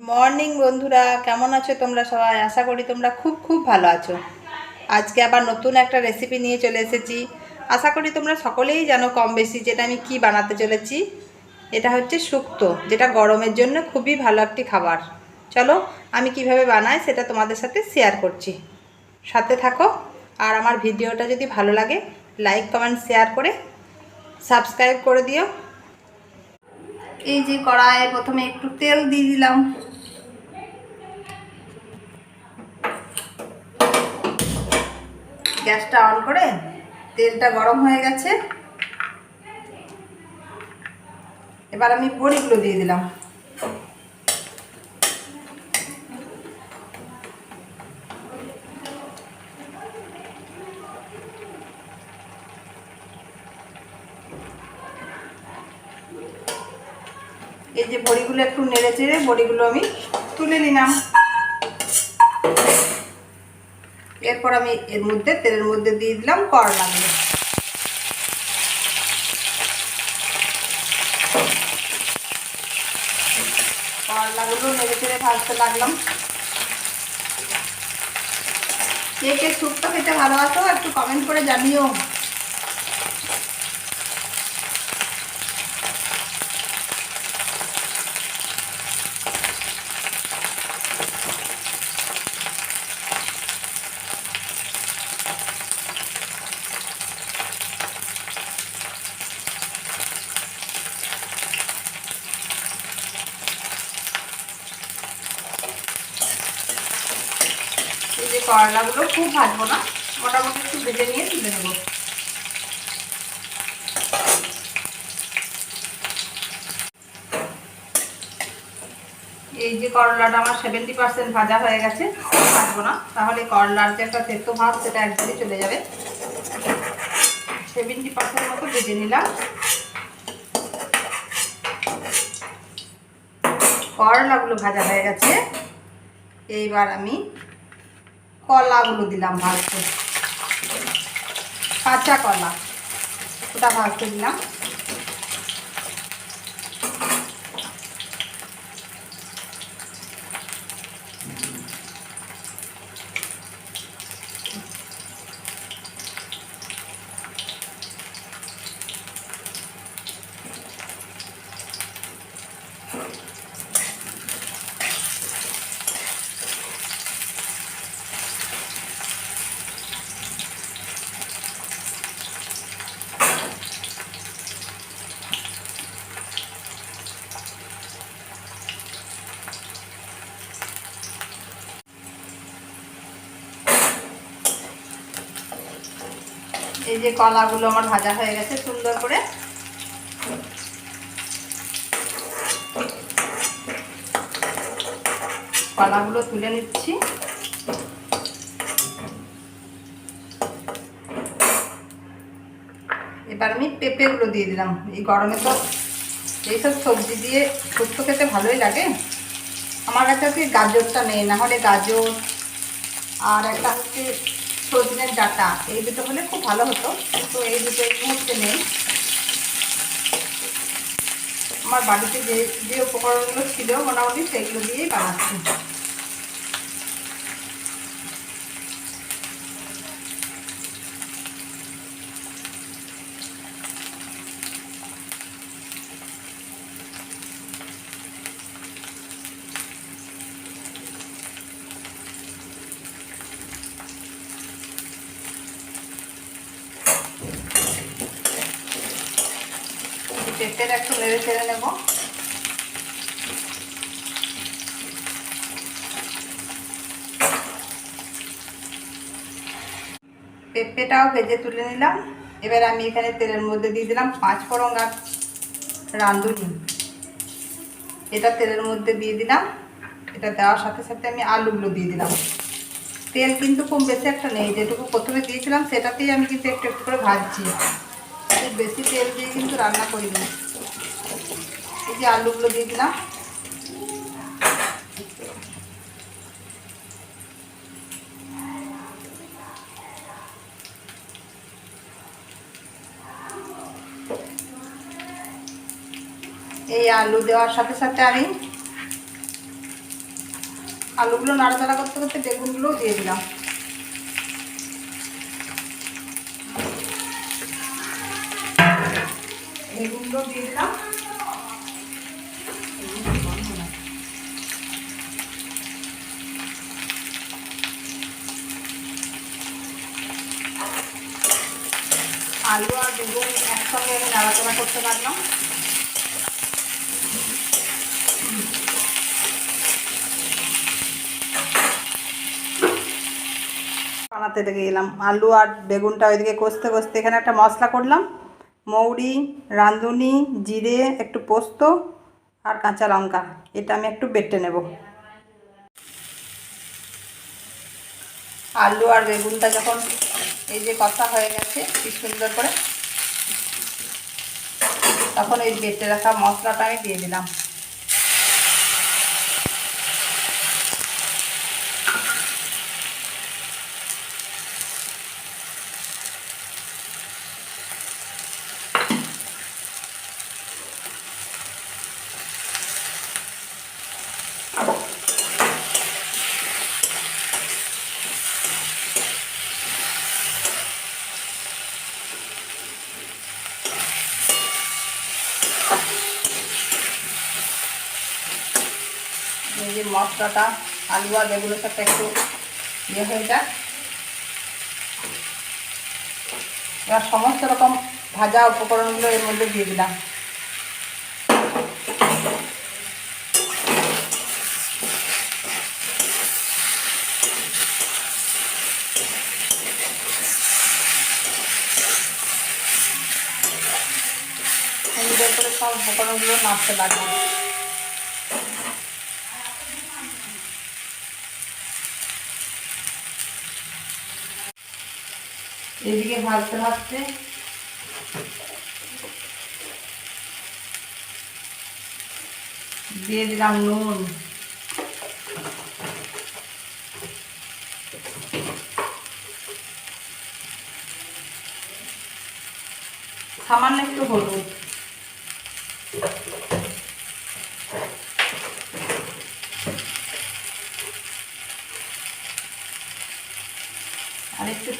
Morning বন্ধুরা, কেমন আছো তোমরা সবাই? আশা করি তোমরা খুব খুব ভালো আছো। আজকে আবার নতুন একটা রেসিপি নিয়ে চলে এসেছি। আশা করি তোমরা সকলেই জানো কম বেশি যেটা আমি কি বানাতে চলেছি। এটা হচ্ছে শুক্তো, যেটা গরমের জন্য খুবই ভালো একটি খাবার। চলো, আমি কীভাবে বানাই সেটা তোমাদের সাথে শেয়ার করছি। সাথে থাকো, আর আমার ভিডিওটা যদি ভালো লাগে লাইক কমেন্ট শেয়ার করে সাবস্ক্রাইব করে দিও। এই যে কড়াইয়ে প্রথমে একটু তেল দিয়ে দিলাম। গ্যাসটা অন করে তেলটা গরম হয়ে গেছে। এবার আমি বড়িগুলো দিয়ে দিলাম। এই যে বড়িগুলো একটু নেড়ে চেড়ে বড়িগুলো আমি তুলে নিলাম। এরপর আমি এর মধ্যে, তেলের মধ্যে দিয়ে দিলাম করলাগুলো করলাগুলো নেড়ে ভাজতে লাগলাম। কে কে শুক্তো খেতে ভালোবাসো একটু কমেন্ট করে জানিও। করলাগুলো খুব ভাজবো না। মোটামুটি একটু ভেজে নিয়ে তুলে নেব। এই যে করলাটা আমার সেভেন্টি পার্সেন্ট ভাজা হয়ে গেছে ভাজবো না। তাহলে করলার যে একটা তেতো ভাব, সেটা একদমই চলে যাবে। সেভেন্টি পার্সেন্ট মতো ভেজে নিলাম। করলাগুলো ভাজা হয়ে গেছে। এইবার আমি কলাগুলো দিলাম ভাজতে কাঁচা কলা। ওটা ভাজতে দিলাম। এই যে কলাগুলো আমার ভাজা হয়ে গেছে, সুন্দর করে। কলাগুলো তুলে নিচ্ছি। এবার আমি পেঁপেগুলো দিয়ে দিলাম। এই গরমে তো এইসব সবজি দিয়ে শুক্তো খেতে ভালোই লাগে। আমার কাছে আজকে গাজরটা নেই, না হলে গাজর, আর একটা হচ্ছে সজনের ডাটা, এই দুটো হলে খুব ভালো হতো। কিন্তু এই দুটো এই মুহূর্তে নেই। আমার বাড়িতে যে যে উপকরণগুলো ছিল, মোটামুটি সেইগুলো দিয়েই বানাচ্ছি। পেঁপের একটু নেড়ে চেড়ে নেব। পেঁপেটাও ভেজে তুলে নিলাম। এবার আমি এখানে তেলের মধ্যে দিয়ে দিলাম পাঁচ ফোড়ন আর রাঁধুনি। এটা তেলের মধ্যে দিয়ে দিলাম। এটা দেওয়ার সাথে সাথে আমি আলুগুলো দিয়ে দিলাম। তেল কিন্তু খুব বেশি একটা নেই। যেটুকু প্রথমে দিয়েছিলাম, সেটাতেই আমি কিন্তু একটু একটু করে ভাজছি। বেশি তেল দিয়ে কিন্তু রান্না করিনি। এই যে আলুগুলো দিয়ে দিলাম। এই আলু দেওয়ার সাথে সাথে আমি আলুগুলো নাড়াচাড়া করতে করতে বেগুনগুলোও দিয়ে দিলাম। বেগুনগুলো দিয়ে দিলাম। আলু আর বেগুন একসঙ্গে আমি করতে পারলাম। বানাতে গেলাম। আলু আর বেগুনটা ওইদিকে কষতে কষতে এখানে একটা মশলা করলাম। মৌরি, রাঁধুনি, জিরে, একটু পোস্ত আর কাঁচা লঙ্কা। এটা আমি একটু বেটে নেব। আলু আর বেগুনটা যখন এই যে কষা হয়ে গেছে, কি সুন্দর করে, তখন এই বেটে রাখা মশলাটা আমি দিয়ে দিলাম। এই যে মশলাটা আলু আর বেগুনের সাথে একটু ইয়ে হয়ে যাক। এবার সমস্ত রকম ভাজা উপকরণগুলো এর মধ্যে দিয়ে দিলাম সুন্দর করে সব উপকরণগুলো নাড়তে লাগবে এদিকে ভাজতে ভাজতে দিয়ে দিলাম নুন। সামান্য একটু হলুদ আর একটু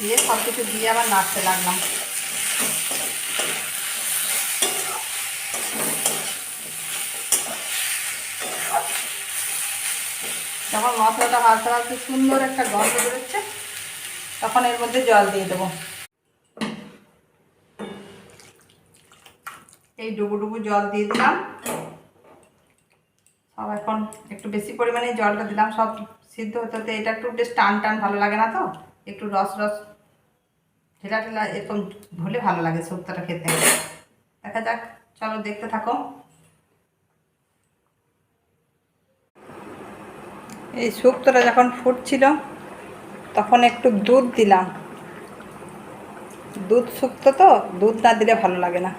দিয়ে সব কিছু দিয়ে আবার নাড়তে লাগলাম। যখন মশলাটা ভাজতে ভাজতে সুন্দর একটা গন্ধ বেরোচ্ছে, তখন এর মধ্যে জল দিয়ে দেবো। এই ডুবু ডুবু জল দিয়ে দিলাম। সব এখন একটু বেশি পরিমাণে জলটা দিলাম, সব সিদ্ধ হতে হতে এটা একটু বেশ টান টান ভালো লাগে না তো? একটু রস রস, ঢেলা ঢেলা এরকম হলে ভালো লাগে শুক্তোটা খেতে। দেখা যাক, চলো দেখতে থাকো। এই শুক্তোটা যখন ফুটছিল, তখন একটু দুধ দিলাম। দুধ শুক্তো তো, দুধ না দিলে ভালো লাগে না।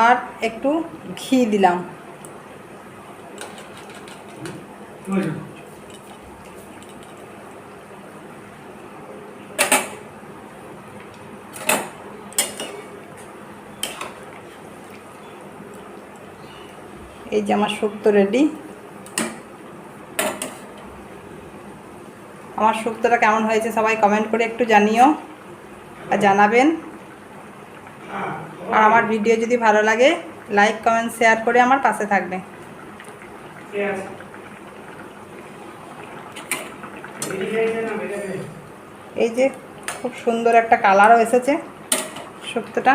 আর একটু ঘি দিলাম। এই যে আমার শুক্তো রেডি আমার শুক্তোটা কেমন হয়েছে সবাই কমেন্ট করে একটু জানিও আর জানাবেন। ভিডিও যদি ভালো লাগে লাইক কমেন্ট শেয়ার করে আমার পাশে থাকবে। এই যে খুব সুন্দর একটা কালারও এসেছে শুক্তোটা